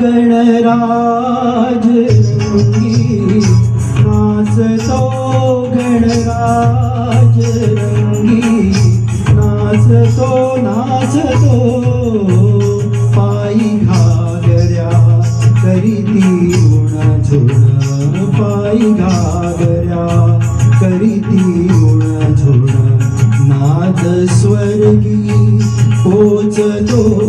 गणराज रंगी नाचतो गणराज रंगी नाचतो नाचतो. पायी घागऱ्या करीती उण झुण. पायी घागऱ्या करीती उण झुण. नाद स्वर्गी पोचतो.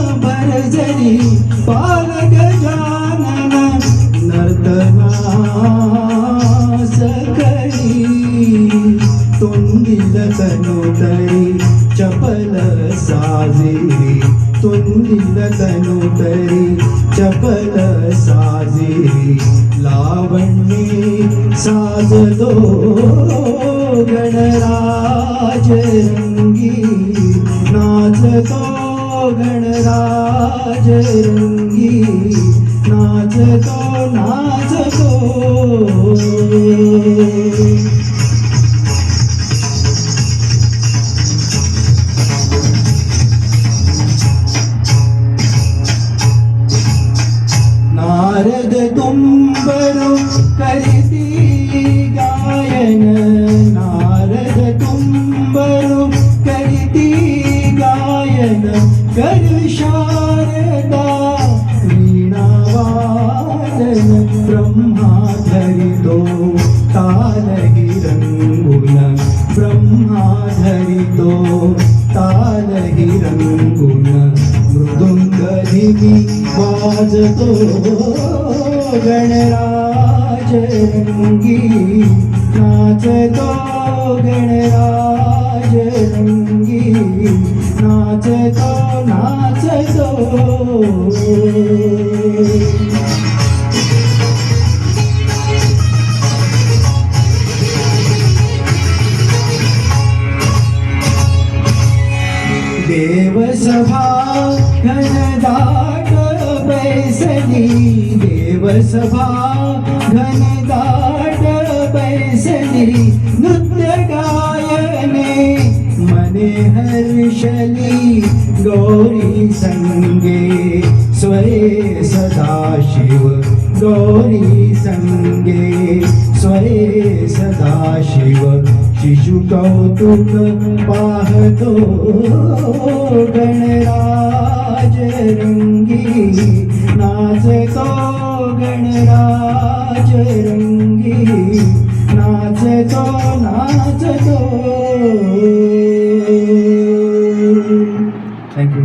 भरजरी पाल गजानन नर्तना सकळी तोंडिल तनुतरी चपल साजेरी तोंडिल तनुतरी चपल साजेरी लावण्ये साजतो गणराज रंगी नाचतो ગણરાજ રંગી નાચતો નાચતો નારદ તુંબરો કરી బ్రహ్మాధరితో తాలహి రంగుల బ్రహ్మాధరితో తాలహి రంగుల మృదుంగరిమి వాజతో గణరాజరంగి నాచతో గణరాజరంగి నాచతో నాచతో देवसभा घनदाट बैसनी देवसभा घनदाट बैसनी नृत्य गायने मने हर्षली गौरी संगे स्वरे सदाशिव गौरी संगे स्वरे सदाशिव शिशु कौतुक पाह दो गणराज रंगी। नाच तो गणराज रंगी। नाच तो नाच तो। Thank you